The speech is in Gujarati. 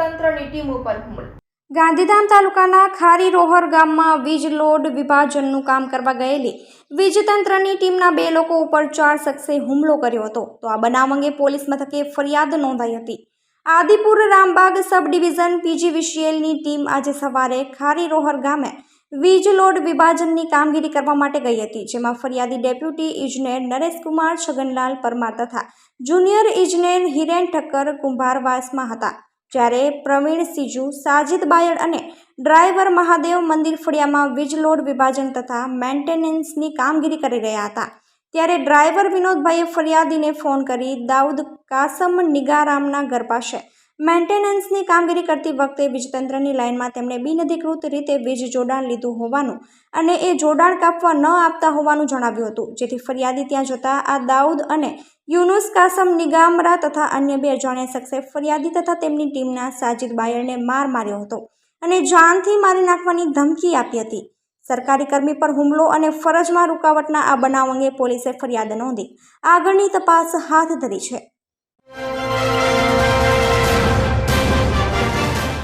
ટીમ ઉપર હુમલો. ગાંધીધામ તાલુકાના ખારી રોહર ગામમાં વીજ લોડ વિભાજનનું કામ કરવા ગયેલી વીજતંત્રની ટીમના બે લોકો ઉપર ચાર શખ્સે હુમલો કર્યો હતો. તો આ બનાવ અંગે પોલીસ મથકે ફરિયાદ નોંધાઈ હતી. આદિપુર રામબાગ સબ ડિવિઝન પીજીવીસીએલની ટીમ આજે સવારે ખારી રોહર ગામે વીજ લોડ વિભાજનની કામગીરી કરવા માટે ગઈ હતી, જેમાં ફરિયાદી ડેપ્યુટી ઇજનેર નરેશકુમાર છગનલાલ પરમાર તથા જુનિયર ઇજનેર હિરેન ઠક્કર કુંભારવાસમાં હતા. જ્યારે પ્રવીણ સિજુ, સાજિદ બાયડ અને ડ્રાઈવર મહાદેવ મંદિર ફળિયામાં વીજ લોડ વિભાજન તથા મેન્ટેનન્સની કામગીરી કરી રહ્યા હતા. ત્યારે ડ્રાઈવર વિનોદભાઈએ ફરિયાદીને ફોન કરી દાઉદ કાસમ નિગારામના ઘર પાસે મેન્ટેનન્સની કામગીરી કરતી વખતે વીજતંત્રની લાઇનમાં તેમણે બિનઅધિકૃત રીતે વીજ જોડાણ લીધું હોવાનું અને એ જોડાણ કાપવા ન આપતા હોવાનું જણાવ્યું હતું. જેથી ફરિયાદી ત્યાં જતા આ દાઉદ અને યુનુસ કાસમ નિગામરા તથા અન્ય બે અજાણ્યા શખ્સે ફરિયાદી તથા તેમની ટીમના સાજિદ બાયરને માર માર્યો હતો અને જાનથી મારી નાખવાની ધમકી આપી હતી. સરકારી કર્મી પર હુમલો અને ફરજમાં રૂકાવટના આ બનાવ અંગે પોલીસે ફરિયાદ નોંધી આગળની તપાસ હાથ ધરી છે.